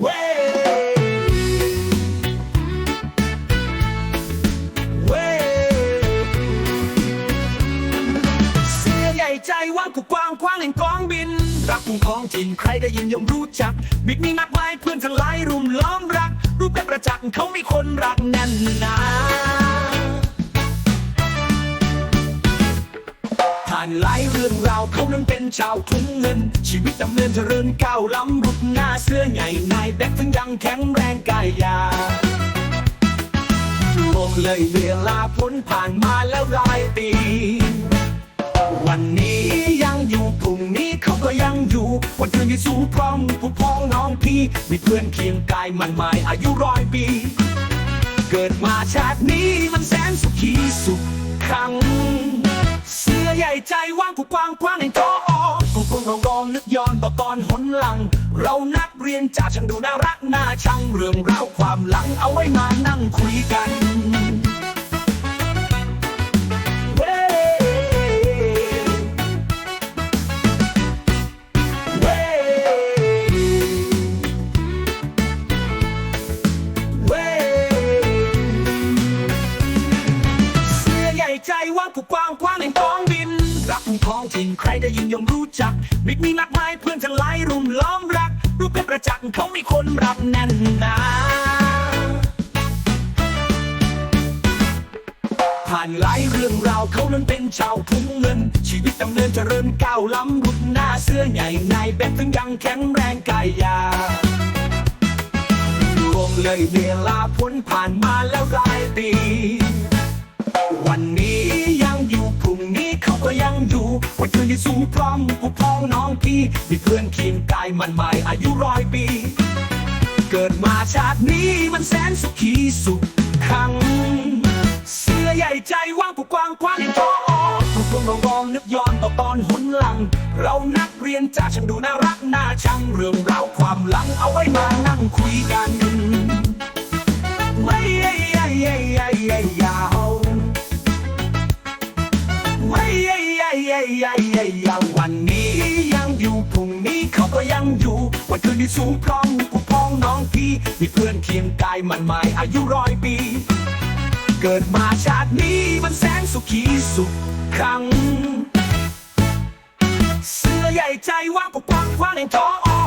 ใหญ่ใจว่างผู้กว้างกว้างแห่งกองบิน รักทุ่งท้องถิ่นใครได้ยินย่อมรู้จัก บิ๊กมีมากมายเพื่อนทั้งหลายรุมล้อมรัก รูปแบบประจักษ์เขามีคนรักแน่นหนาผ่านหลายเรื่องราว เขานั้นเป็นชาวทุ่งเงิน ชีวิตดำเนินเจริญก้าวล้ำรุดหน้าเสื้อใหญ่นายแบกทั้งยังแข็งแรงกายยาลงเลยเวลาพ้นผ่านมาแล้วหลายปี วันนี้ยังอยู่พรุ่งนี้เขาก็ยังอยู่ วันคือนที่สูงพร้อมผู้พ้องน้องพี่ มีเพื่อนเคียงกายมันหมายอายุร้อยปี เกิดมาชาตินี้มันแสนสุขีสุขขังเสื้อ ใหญ่ใจว่างผู้กว้างกว้างในจออกงกงรองรองนึกย้อนต่อตอนหนหลัง เรานักเรียนจากช่างดูน่ารักน่าชังเรื่องราวความหลังเอาไว้มานั่งคุยกันเว้ยใหญ่ใจว่างผู้กว้างกว้างในท้องบิ นรักท้องถิ่นใครได้ยินยมรู้จักมิตรมีมากมายเพื่อนทั้งหลายรุมล้อมรัก รูปเป็นประจักษ์เขามีคนรับแน่นหนาผ่านหลายเรื่องราวเขานั้นเป็นชาวทุ่งเงิน ชีวิตดำเนินเจริญก้าวล้ำรุดหน้าเสื้อใหญ่นายแบบทั้งยังแข็งแรงกายยารวมเลยเวลาพ้นผ่านมาแล้วหลายปี วันคืนที่สูงพร้อมผู้พ้องน้องพี่มีเพื่อนเคียงกายมันใหมายอายุร้อยปี เกิดมาชาตินี้มันแสนสุขีสุขขัง เสื้อใหญ่ใจว่างผู้กว้างกว้างอย่างทอทุกคนรองรองนึกย้อนต่อตอนหุนหลัง เรานักเรียนจากช่างดูน่ารักน่าชังเรื่องราวความหลังเอาไว้มานั่งคุยกัน ไอ้ไอ้ไอ้ยาววันนี้ยังอยู่พรุ่งนี้เขาก็ยังอยู่ วันคืนนี้สูงพร้อมกูพ้องน้องพี่มีเพื่อนเคียงกายมันหมายอายุร้อยปี เกิดมาชาตินี้มันแสนสุขีสุขขัง เสื้อใหญ่ใจว่างปกป้องคว้างในท้อ